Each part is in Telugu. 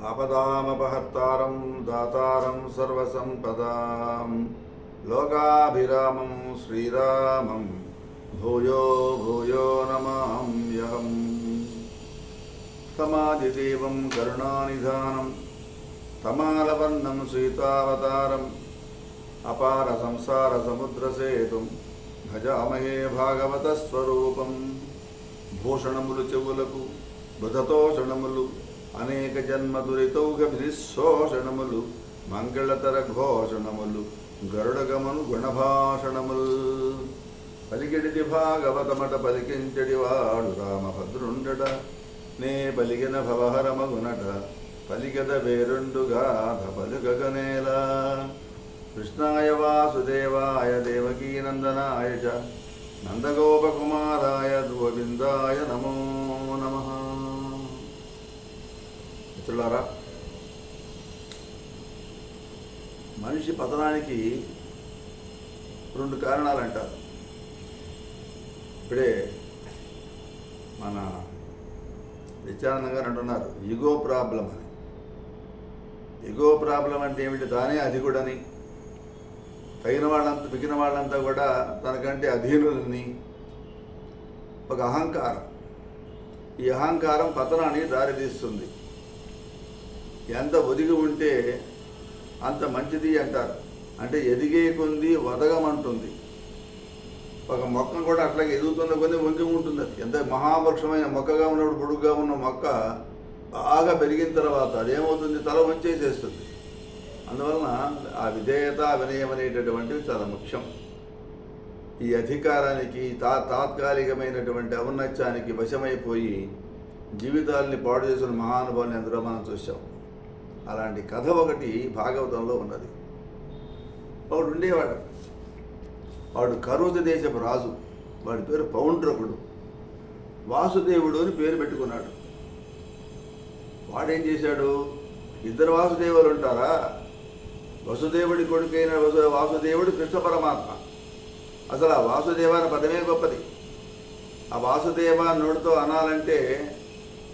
ఆపదామపహర్తారం దాతారం సర్వసంపదాం లోకాభిరామం శ్రీరామం భూయో భూయో నమామ్యహం తమాదిదేవం కరుణానిధానం తమాలవర్ణం సీతావతారం అపార సంసార సముద్రసేతుం భజామహే భాగవత స్వరూపం భూషణములు చెవులకు బుధతోషణములు అనేక జన్మ దురితౌగభిశోషణములు మంగళతర ఘోషణములు గరుడగమను గుణభాషణములు. పలికిడిది భాగవతమట పలికించడి వాడు రామభద్రుండట నే పలిగిన భవహరమగునట పలికద వేరుండుగాథ పలుకగనేలా కృష్ణాయ వాసుదేవాయ దేవకీనందనాయ చ నందగోపకుమారాయ గోవిందాయ నమో నమ. మిత్రులారా మనిషి పతనానికి రెండు కారణాలు అంటారు ఇప్పుడే మన నిత్యానంద గారు అంటున్నారు ఈగో ప్రాబ్లం అని. ఈగో ప్రాబ్లం అంటే ఏమిటి? తానే కూడాని. తగిన వాళ్ళంతా మిగిలిన వాళ్ళంతా కూడా తనకంటే అధీనులని. ఒక అహంకారం. ఈ అహంకారం పతనానికి దారితీస్తుంది. ఎంత ఒదిగి ఉంటే అంత మంచిది అంటారు. అంటే ఎదిగే కొంది వదగమంటుంది. ఒక మొక్క కూడా అట్లాగే ఎదుగుతున్న కొద్ది వంగి ఉంటుంది అది. ఎంత మహావృక్షమైన మొక్కగా ఉన్నప్పుడు పొడుగ్గా ఉన్న మొక్క బాగా పెరిగిన తర్వాత అదేమవుతుంది? తల వంచేసేస్తుంది. అందువలన ఆ విధేయత వినయం అనేటటువంటివి చాలా ముఖ్యం. ఈ అధికారానికి తా తాత్కాలికమైనటువంటి ఔన్నత్యానికి వశమైపోయి జీవితాల్ని పాడు చేసిన మహానుభావుని అందరూ మనం చూసాం అలాంటి కథ ఒకటి భాగవతంలో ఉన్నది. వాడు ఉండేవాడు. వాడు కరోజు దేశపు రాజు. వాడి పేరు పౌండ్రకుడు. వాసుదేవుడు అని పేరు పెట్టుకున్నాడు. వాడేం చేశాడు? ఇద్దరు వాసుదేవులు ఉంటారా? వసుదేవుడి కొడుకైన వసు వాసుదేవుడు కృష్ణ పరమాత్మ. అసలు ఆ వాసుదేవ అనే పదమే గొప్పది. ఆ వాసుదేవ నోటితో అనాలంటే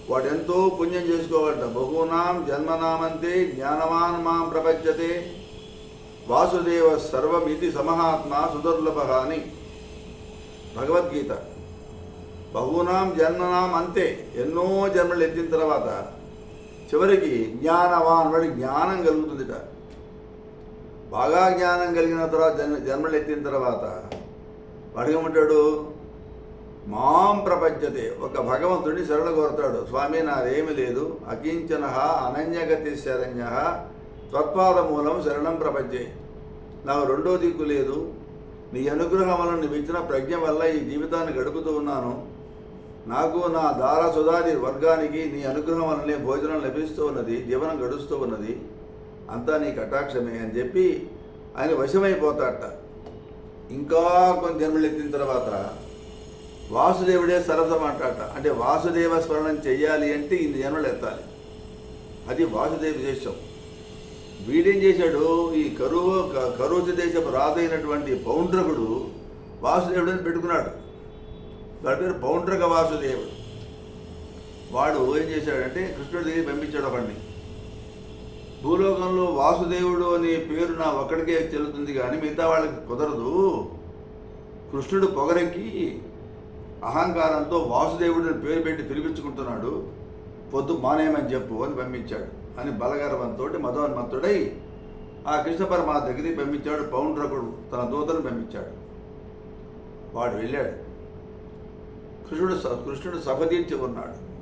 వాడు ఎంతో పుణ్యం చేసుకోవాలట బహునాం జన్మనామంతే జ్ఞానవాన్ మాం ప్రపంచతే వాసుదేవ సర్వమితి సమహాత్మ సుదుర్లభ అని భగవద్గీత. బహునాం జన్మనాం అంతే ఎన్నో జన్మలు ఎత్తిన తర్వాత చివరికి జ్ఞానవాన్ వాడి జ్ఞానం కలుగుతుందిట. బాగా జ్ఞానం కలిగిన తర్వాత జన్మ జన్మలు ఎత్తిన తర్వాత వాడు ఉంటాడు మాం ప్రపంచతే ఒక భగవంతుడిని శరణ కోరతాడు. స్వామి నాదేమి లేదు. అకించన అనన్యగతి శరణ్య త్వత్పాద మూలం శరణం ప్రపంచే నాకు రెండో దిక్కు లేదు. నీ అనుగ్రహం వల్ల నువ్వు ఇచ్చిన ప్రజ్ఞ వల్ల ఈ జీవితాన్ని గడుపుతూ ఉన్నాను. నాకు నా దార సుధాది వర్గానికి నీ అనుగ్రహం వల్లనే భోజనం లభిస్తూ ఉన్నది జీవనం గడుస్తూ ఉన్నది. అంతా నీ కటాక్షమే అని చెప్పి ఆయన వశమైపోతాట ఇంకా కొంచెం జన్మలు ఎత్తిన తర్వాత వాసుదేవుడే సరసం అంటాట అంటే వాసుదేవ స్మరణం చెయ్యాలి అంటే ఇన్ని జన్మలు ఎత్తాలి. అది వాసుదేవ విశేషం వీడేం చేశాడు? ఈ కరువు క- కరువు దేశపు రాజైనటువంటి పౌండ్రకుడు వాసుదేవుడు అని పెట్టుకున్నాడు. వాడి పేరు పౌండ్రక వాసుదేవుడు. వాడు ఏం చేశాడంటే కృష్ణుడి దగ్గర పంపించాడు ఒకడిని. భూలోకంలో వాసుదేవుడు అనే పేరు నా ఒక్కడికే చెల్లుతుంది కానీ మిగతా వాళ్ళకి కుదరదు. కృష్ణుడు పొగరెక్కి అహంకారంతో వాసుదేవుడు అని పేరు పెట్టి పిలిపించుకుంటున్నాడు పొద్దు మానేయమని చెప్పు అని పంపించాడు. అని బలగర్వంతో మదోన్మత్తుడై ఆ కృష్ణ పరమాత్మ దగ్గరికి పంపించాడు పౌండ్రకుడు తన దూతను పంపించాడు. వాడు వెళ్ళాడు. కృష్ణుడు కృష్ణుడు సభదీర్చి ఉన్నాడు.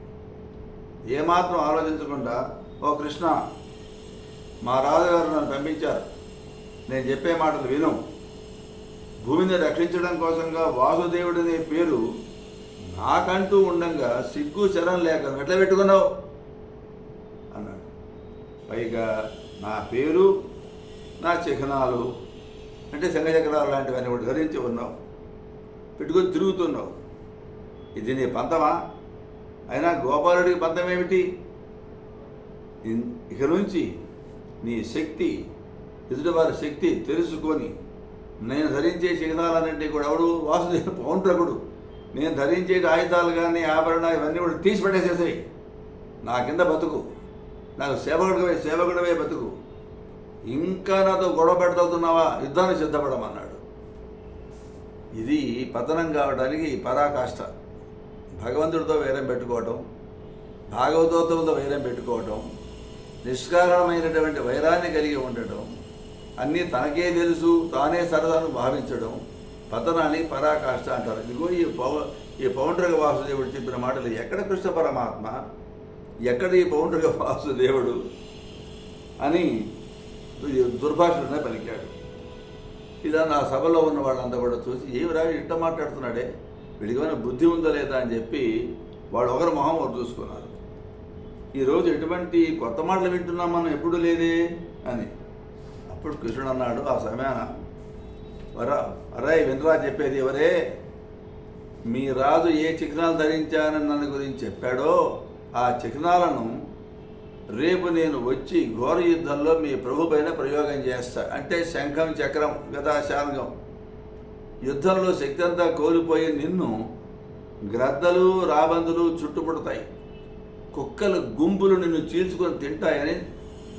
ఏమాత్రం ఆలోచించకుండా ఓ కృష్ణ మా రాజుగారు నన్ను పంపించారు. నేను చెప్పే మాటలు విను. భూమిని రక్షించడం కోసంగా వాసుదేవుడనే పేరు నాకంటూ ఉండంగా సిగ్గు శరం లేక ఎట్లా పెట్టుకున్నావు అన్నాడు. పైగా నా పేరు నా చిహ్నాలు అంటే శంఖచక్రాలు లాంటివన్నీ కూడా ధరించి ఉన్నావు. పెట్టుకొని తిరుగుతున్నావు. ఇది నీ పంతమా? అయినా గోపాలుడికి పంతం ఏమిటి? ఇక నుంచి నీ శక్తి ఎదుటివారి శక్తి తెలుసుకొని నేను ధరించే చిహ్నాలన్నింటినీ కూడా ఎవడు? వాసుదేవ పౌండ్రకుడు నేను ధరించే ఆయుధాలు కానీ ఆభరణాలు ఇవన్నీ కూడా తీసి పెట్టేసేసాయి నా కింద బతుకు. నాకు సేవకుడివే సేవకుడివే బతుకు. ఇంకా నాతో గొడవ పెడతావుతున్నావా? యుద్ధానికి సిద్ధపడమన్నాడు. ఇది పతనం కావడానికి పరాకాష్ట. భగవంతుడితో వైరం పెట్టుకోవటం భాగవతోత్తములతో వైరం పెట్టుకోవటం నిష్కారణమైనటువంటి వైరాన్ని కలిగి ఉండటం అన్నీ తనకే తెలుసు తానే సరదాను భావించడం పతనాన్ని పరాకాష్ట అంటారు. ఇదిగో ఈ పౌ ఈ పౌండ్రగ వాసుదేవుడు చెప్పిన మాటలు ఎక్కడ కృష్ణ పరమాత్మ? ఎక్కడ ఈ పౌండ్రగ వాసుదేవుడు? అని దుర్భాషలనే పలికాడు. ఇలా నా సభలో ఉన్న వాళ్ళంతా కూడా చూసి ఏమి ఇట్ట మాట్లాడుతున్నాడే? విడిగమైన బుద్ధి ఉందా లేదా? అని చెప్పి వాళ్ళు ఒకరు మొహం ఒకరు చూసుకున్నారు. ఈరోజు ఎటువంటి కొత్త మాటలు వింటున్నాం మనం? ఎప్పుడు లేదే? అని. అప్పుడు కృష్ణుడు అన్నాడు ఆ సమయాన వరా అరే వినరా చెప్పేది ఎవరే? మీ రాజు ఏ చిహ్నాలు ధరించానని నన్ను గురించి చెప్పాడో ఆ చిహ్నాలను రేపు నేను వచ్చి ఘోర యుద్ధంలో మీ ప్రభు పైన ప్రయోగం చేస్తా. అంటే శంఖం చక్రం గదా యుద్ధంలో శక్తి అంతా కోల్పోయి నిన్ను గ్రద్దలు రాబందులు చుట్టుముడతాయి కుక్కలు గుంపులు నిన్ను చీల్చుకొని తింటాయని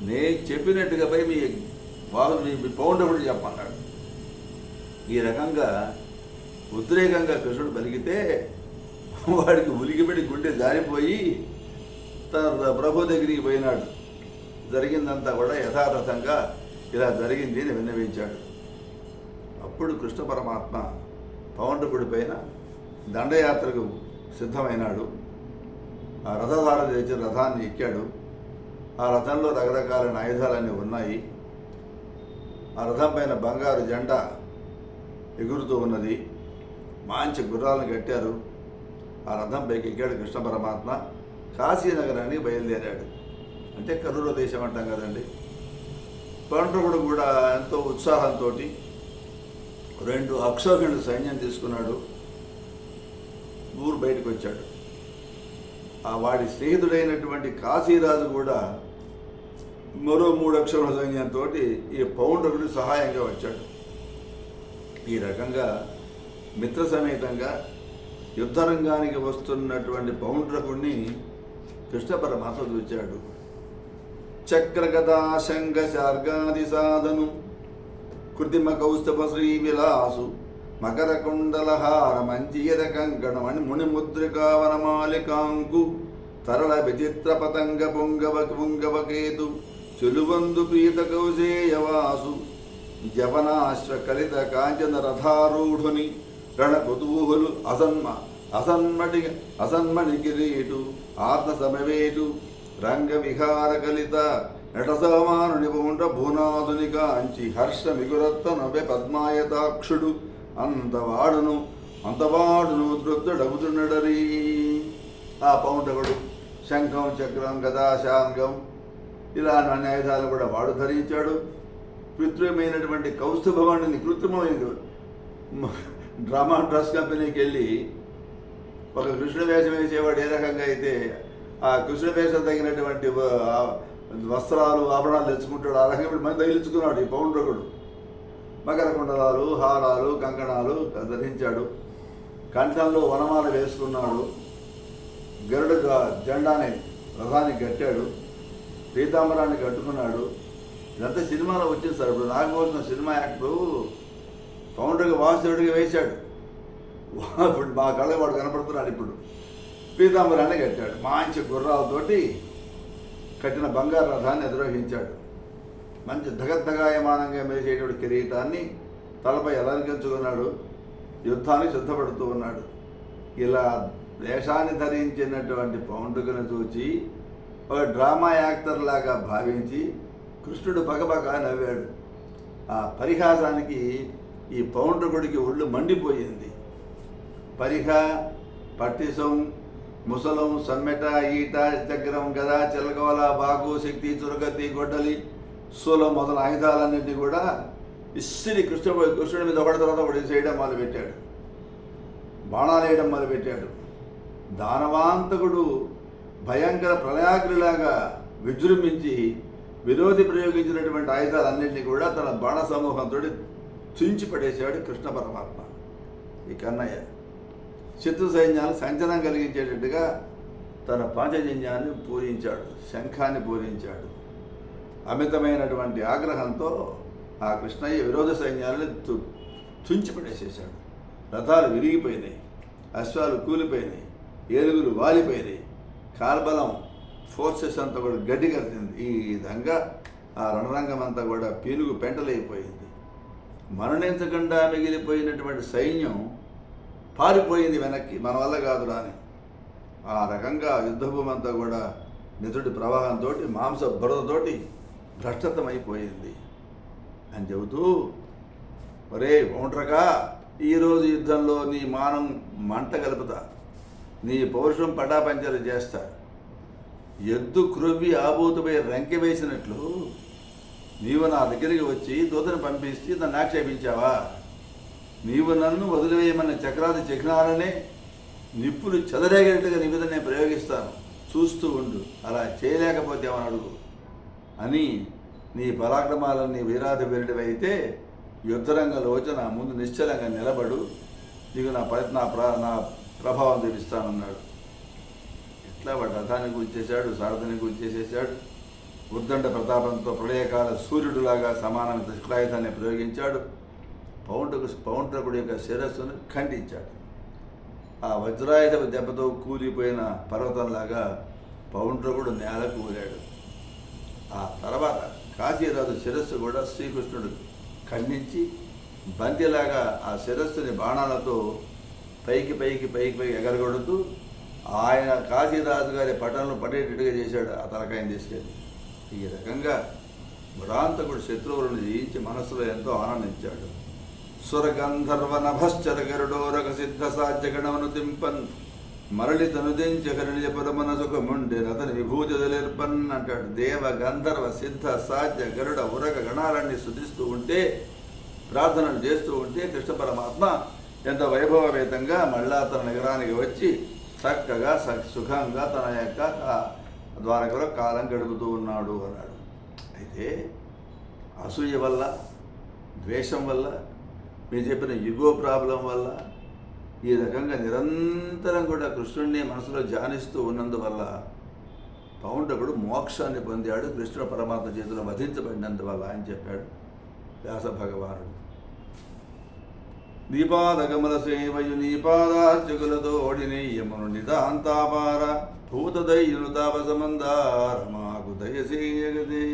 నేను చెప్పినట్టుగా పోయి మీ వాళ్ళు మీ పౌండవుడు చెప్పన్నాడు ఈ రకంగా ఉద్రేకంగా కృష్ణుడు పలికితే వాడికి ఉలికిపెట్టి గుండె జారిపోయి తన ప్రభు దగ్గరికి పోయినాడు. జరిగిందంతా కూడా యథాతథంగా ఇలా జరిగింది అని విన్నవించాడు. అప్పుడు కృష్ణ పరమాత్మ పౌండకుడి పైన దండయాత్రకు సిద్ధమైనాడు. ఆ రథధారణ తెచ్చి రథాన్ని ఎక్కాడు. ఆ రథంలో రకరకాలైన ఆయుధాలన్నీ ఉన్నాయి. ఆ రథం పైన బంగారు జెండా ఎగురుతూ ఉన్నది. మంచి గుర్రాలను కట్టారు. ఆ రథం పైకి ఎక్కాడు కృష్ణ పరమాత్మ. కాశీనగరానికి బయలుదేరాడు. అంటే కరూర దేశం అంటాం కదండి. పండ్రుడు కూడా ఎంతో ఉత్సాహంతో రెండు అక్షోహిణుడు సైన్యం తీసుకున్నాడు. ఊరు బయటకు వచ్చాడు. ఆ వాడి స్నేహితుడైనటువంటి కాశీరాజు కూడా మరో మూడు అక్షర సైన్యంతో ఈ పౌండ్రుడు సహాయంగా వచ్చాడు. ఈ రకంగా మిత్ర సమేతంగా యుద్ధరంగానికి వస్తున్నటువంటి పౌండ్రకుణ్ణి కృష్ణ పరమాత్మ చూచాడు. చక్రగదాశంగ శార్గాది సాధను కృత్రిమ కౌస్తభ శ్రీ విలాసు మకర కుండలహార మంజీర కంకణమణి మునిముద్రికావనమాలికాంకు తరళ విచిత్ర పతంగ పొంగవ పుంగవకేతు చెలువందు ప్రీత కౌశేయవాసు జవనాశ్వ కలిత కాంచన రథారూఢుని రణ కుతూహులు అసన్మ అసన్మటి అసన్మణి కిరీటు ఆత్మ సమవేటు రంగ విహార కలిత నటసమానుని పౌండ భూనాథుని కాంచి హర్ష మిగురత్త నవ్య పద్మాయతాక్షుడు అంతవాడును అంతవాడును దృప్తుడగుతున్నడరీ ఆ పౌండవుడు శంఖం చక్రం గదా శాంగం ఇలా అన్ని ఆయుధాలు కూడా వాడు ధరించాడు. కృత్రిమైనటువంటి కౌస్తుభవాణిని కృత్రిమమైన డ్రామా డ్రెస్ కంపెనీకి వెళ్ళి ఒక కృష్ణ వేషం వేసేవాడు ఏ రకంగా అయితే ఆ కృష్ణ వేషం తగినటువంటి వస్త్రాలు ఆభరణాలు తెచ్చుకుంటాడు. ఆ రకంగా మంది తగిలించుకున్నాడు ఈ పౌండ్రకుడు. మకర కుండలాలు హారాలు కంకణాలు ధరించాడు. కంఠంలో వనమాల వేసుకున్నాడు. గరుడు జెండాని రథానికి కట్టాడు. పీతాంబరాన్ని కట్టుకున్నాడు. ఇదంతా సినిమాలో వచ్చింది సార్. ఇప్పుడు నాగభూషణ సినిమా యాక్టర్ కౌంటర్గా వాసుదేవుడిగా వేశాడు. వా- ఇప్పుడు మా కళ్ళకి వాడు కనపడుతున్నాడు ఇప్పుడు. పీతాంబరాన్ని కట్టాడు. మంచి గుర్రాలతోటి కట్టిన బంగారు రథాన్ని నిర్వహించాడు మంచి ధగద్ధగాయమానంగా మెరిసేటువంటి కిరీటాన్ని తలపై అలంకరించుకున్నాడు? యుద్ధానికి సిద్ధపడుతూ ఉన్నాడు. ఇలా వేషాన్ని ధరించినటువంటి పౌండుకను చూచి ఒక డ్రామా యాక్టర్ లాగా భావించి కృష్ణుడు బగబగా నవ్వాడు. ఆ పరిహాసానికి ఈ పౌండ్రకుడికి ఒళ్ళు మండిపోయింది. పరిహ పట్టిసం ముసలం సమ్మెట ఈట చక్రం గదా చిలకవల బాగు శక్తి చురగతి గొడ్డలి శూలం మొదల ఆయుధాలన్నింటినీ కూడా ఇస్సిని కృష్ణ కృష్ణుడి మీద ఒకటి తర్వాత ఒకటి చేయడం మొదలుపెట్టాడు. బాణాలు వేయడం మొదలుపెట్టాడు. దానవాంతకుడు భయంకర ప్రళయాగ్రిలాగా విజృంభించి విరోధి ప్రయోగించినటువంటి ఆయుధాలన్నింటినీ కూడా తన బాణ సమూహంతో చుంచి పడేశాడు కృష్ణ పరమాత్మ. ఈ కన్నయ్య శత్రు సైన్యాలు సంచలనం కలిగించేటట్టుగా తన పాంచజన్యాన్ని పూరించాడు శంఖాన్ని పూరించాడు. అమితమైనటువంటి ఆగ్రహంతో ఆ కృష్ణయ్య విరోధ సైన్యాలను తు తుంచిపడేసేసాడు రథాలు విరిగిపోయినాయి అశ్వాలు కూలిపోయినాయి ఏనుగులు వాలిపోయినాయి కాల్బలం ఫోర్సెస్ అంతా కూడా గడ్డి కలిసింది ఈ విధంగా ఆ రణరంగం అంతా కూడా పీనుగు పెంటలైపోయింది. మరణించకుండా మిగిలిపోయినటువంటి సైన్యం పారిపోయింది వెనక్కి. మన వల్ల కాదురా అని. ఆ రకంగా యుద్ధభూమి అంతా కూడా నిధుడి ప్రవాహంతో మాంస బురదతోటి భ్రష్టతమైపోయింది అని చెబుతూ ఒరే ఒంట్రగా ఈరోజు యుద్ధంలో నీ మానం మంట కలుపుతా. నీ పౌరుషం పటాపంచలు చేస్తా. ఎద్దు క్రొవ్వి ఆబోతుపై రంకె వేసినట్లు నీవు నా దగ్గరికి వచ్చి దూతను పంపిస్తే నన్ను ఆక్షేపించావా? నీవు నన్ను వదిలివేయమన్న చక్రాది చక్రాలనే నిప్పులు చెదరేగేట్టుగా నీ మీద నేను ప్రయోగిస్తాను. చూస్తూ ఉండు. అలా చేయలేకపోతే అని అడుగు? అని నీ పరాక్రమాలన్నీ వీరాధి వీరుడివైతే యుద్ధరంగ లోచన ముందు నిశ్చలంగా నిలబడు. నీకు నా ప్రయత్న నా నా ప్రభావం చూపిస్తానన్నాడు. ఇట్లా వాడు రథాన్ని కూల్చేశాడు సారథిని కూల్చేసేసాడు ఉద్దండ ప్రతాపంతో ప్రళయకాల సూర్యుడులాగా సమానమైన శుక్లాయుధాన్ని ప్రయోగించాడు. పౌంటకు పౌంట్రకుడి యొక్క శిరస్సును ఖండించాడు. ఆ వజ్రాయుధ దెబ్బతో కూలిపోయిన పర్వతంలాగా పౌండ్రకుడు నేల కూలాడు ఆ తర్వాత కాశీరాజు శిరస్సు కూడా శ్రీకృష్ణుడు ఖండించి బంతిలాగా ఆ శిరస్సుని బాణాలతో పైకి పైకి పైకి పైకి ఎగరగొడుతూ ఆయన కాశీరాజు గారి పట్టణంలో పడేటట్టుగా చేశాడు ఆ తలకాయని తీసుకెళ్ళి. ఈ రకంగా భ్రాంతకుడు శత్రువులను జయించి మనస్సులో ఎంతో ఆనందించాడు. సురగంధర్వ నభశ్చర గరుడోరక సిద్ధ సాధ్యగణమును దింపన్ మరళి తనుదించ కరుణిజ ముండి రతని విభూతి దలిర్పన్ అంటాడు. దేవ గంధర్వ సిద్ధ సాధ్య గరుడ ఉరగ గణాలన్నీ శుద్ధిస్తూ ఉంటే ప్రార్థనలు చేస్తూ ఉంటే కృష్ణ పరమాత్మ ఎంతో వైభవవేతంగా మళ్ళా తన నగరానికి వచ్చి చక్కగా సుఖంగా తన యొక్క ద్వారకలో కాలం గడుపుతూ ఉన్నాడు అన్నాడు. అయితే అసూయ వల్ల ద్వేషం వల్ల మీరు చెప్పిన యుగో ప్రాబ్లం వల్ల ఈ రకంగా నిరంతరం కూడా కృష్ణుడిని మనసులో ధ్యానిస్తూ ఉన్నందువల్ల పౌండకుడు మోక్షాన్ని పొందాడు కృష్ణుడు పరమాత్మ చేతిలో వధించబడినందువల్ల అని చెప్పాడు వ్యాస భగవానుడు. ದೀಪಾದಗಮದ ಸೇವೆಯು ನೀಪಾದಾರ್ಚುಗುಲದೋಡಿ ನೆಯ್ಯಮನು ನಿಧಾಂತಾಪಾರ ಭೂತದೈನುತಾಪ ಸಂಬಂಧ ರಮಾಕು ದಯಸೇಯಗದೇ